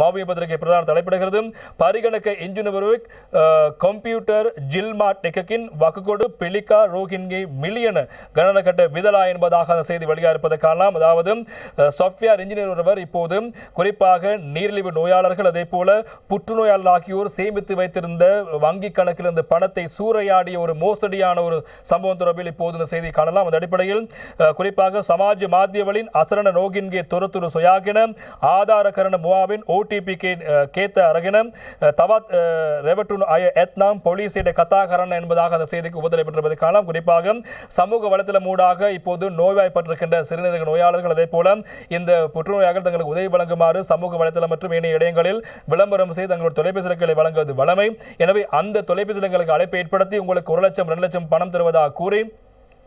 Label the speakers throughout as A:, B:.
A: ಮಾವಿಯ ಪತ್ರಿಕೆ ಪ್ರಧಾನ ತಡೆಪಡೆகிறது ಪರಿಗಣಕ ಇಂಜಿನಿಯರ್ವಿಕ್ computer ஜில்மா டெக்கக்கின் வக்குகொடு பெலிகா ரோஹின்கி million கணனக்கட்ட விதலா என்பதாக அந்த செய்தி வெளியாக இருப்பதை காணலாம். அதாவது சாஃப்ட்வேர் இன்ஜினியர் ஒருவர் இப்போது குறிப்பாக நீரிழிவு நோயாளர்கள் அதே போல புற்றுநோயாளர் ஆகியோர் சேமித்து வைத்திருந்த வங்கி கணக்கிலிருந்து பணத்தை சூறையாடிய ஒரு மோசடியான ஒரு சம்பவம் தொடர்பில் இப்போது இந்த செய்தி காணலாம். அந்த அடிப்படையில் குறிப்பாக சமாஜ் மாத்தியவளின் அசரண நோகின்கே துரத்துரு சுயாகின ஆதாரகரண முவாவின் ஓ OTP கேத்த அரகின தவத் ரெவட்டுன் அய எத்னாம் போலீசியிட கதா கரண என்பதாக அந்த செய்திக்கு உபதலைப்பட்டிருப்பதை காணலாம் குறிப்பாக சமூக வலைத்தளம் மூடாக இப்போது நோய்வாய்ப்பட்டிருக்கின்ற சிறுநீரக நோயாளர்கள் அதே போல இந்த புற்றுநோயாளர்கள் தங்களுக்கு உதவி வழங்குமாறு சமூக வலைத்தளம் மற்றும் இணைய இடங்களில் விளம்பரம் செய்து தங்களுடைய தொலைபேசி இலக்குகளை வழங்குவது வளமை எனவே அந்த தொலைபேசி இலக்குகளுக்கு அழைப்பை ஏற்படுத்தி உங்களுக்கு ஒரு லட்சம் ரெண்டு லட்சம் பணம் தருவதாக கூறி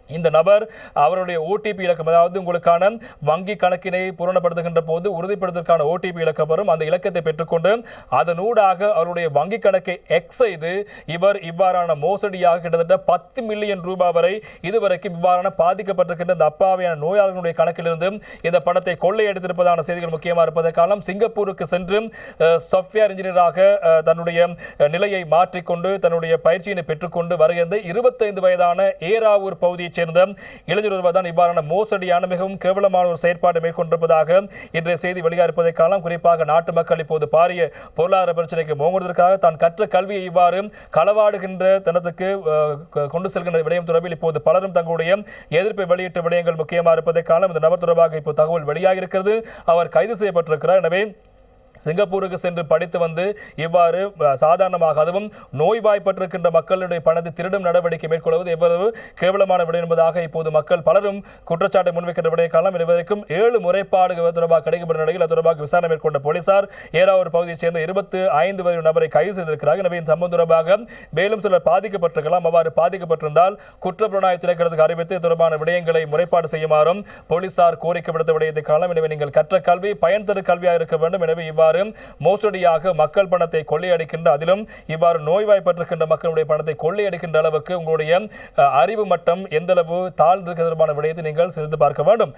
A: இந்த நபர் அவருடைய ஓடிபி இலக்கம் அதாவது உங்களுக்கான வங்கி கணக்கினை பூரணப்படுத்துகின்ற போது உறுதிப்படுத்துவதற்கான ஓடிபி இலக்கம் வரும் அந்த இலக்கத்தை பெற்றுக்கொண்டு அதனூடாக அவருடைய வங்கி கணக்கை எக்ஸ் செய்து இவர் இவ்வாறான மோசடியாக கிட்டத்தட்ட பத்து மில்லியன் ரூபாய் வரை இதுவரைக்கும் இவ்வாறான பாதிக்கப்பட்டிருக்கின்ற இந்த அப்பாவியான நோயாளர்களுடைய கணக்கிலிருந்து இந்த பணத்தை கொள்ளையடித்திருப்பதான செய்திகள் முக்கியமாக இருப்பதற்காலம் சிங்கப்பூருக்கு சென்று சாஃப்ட்வேர் இன்ஜினியராக தன்னுடைய நிலையை மாற்றிக்கொண்டு தன்னுடைய பயிற்சியினை பெற்றுக்கொண்டு வருகின்ற இருபத்தைந்து வயதான ஏராவூர் பகுதியைச் சேர்ந்த இளைஞர் ஒருவர் தான் இவ்வாறான மோசடியான மிகவும் கேவலமான ஒரு செயற்பாடு மேற்கொண்டிருப்பதாக இன்றைய செய்தி வெளியாக காலம் குறிப்பாக நாட்டு மக்கள் இப்போது பாரிய பொருளாதார பிரச்சனைக்கு மோங்குவதற்காக தான் கற்ற கல்வியை இவ்வாறு களவாடுகின்ற தனத்துக்கு கொண்டு செல்கின்ற விடயம் தொடர்பில் இப்போது பலரும் தங்களுடைய எதிர்ப்பை வெளியிட்ட விடயங்கள் முக்கியமாக இருப்பதை காலம் இந்த நபர் தொடர்பாக இப்போ தகவல் வெளியாகியிருக்கிறது. அவர் கைது செய்யப்பட்டிருக்கிறார். எனவே சிங்கப்பூருக்கு சென்று படித்து வந்து இவ்வாறு சாதாரணமாக அதுவும் நோய்வாய்ப்பட்டிருக்கின்ற மக்களுடைய பணத்தை திருடும் நடவடிக்கை மேற்கொள்வது எவ்வளவு கேவலமான விடை என்பதாக இப்போது மக்கள் பலரும் குற்றச்சாட்டை முன்வைக்கின்ற விடையை காலம் இதுவரைக்கும் ஏழு முறைப்பாடுகள் தொடர்பாக கிடைக்கப்பட்ட நிலையில் அது தொடர்பாக விசாரணை மேற்கொண்ட போலீசார் ஏராவூர் பகுதியைச் சேர்ந்த இருபத்து ஐந்து வரை நபரை கைது செய்திருக்கிறார்கள். எனவே இந்த சம்பவம் தொடர்பாக மேலும் சிலர் பாதிக்கப்பட்டிருக்கலாம். அவ்வாறு பாதிக்கப்பட்டிருந்தால் குற்றப்புலனாய்வு திறக்கிறதுக்கு அறிவித்து தொடர்பான விடயங்களை முறைப்பாடு செய்யுமாறும் போலீசார் கோரிக்கை விடுத்த விடயத்தை காலம் எனவே நீங்கள் கற்ற கல்வி பயன் தரு கல்வியாக இருக்க வேண்டும். எனவே இவ்வாறு மோசடியாக மக்கள் பணத்தை கொள்ளையடிக்கின்ற அதிலும் இவ்வாறு நோய்வாய்ப்பட்டிருக்கின்ற மக்களுடைய பணத்தை கொள்ளையடிக்கின்ற அளவுக்கு உங்களுடைய அறிவு மட்டம் எந்த அளவு தாழ்ந்திருக்க தொடர்பான விடயத்தை நீங்கள் சிந்தித்து பார்க்க வேண்டும்.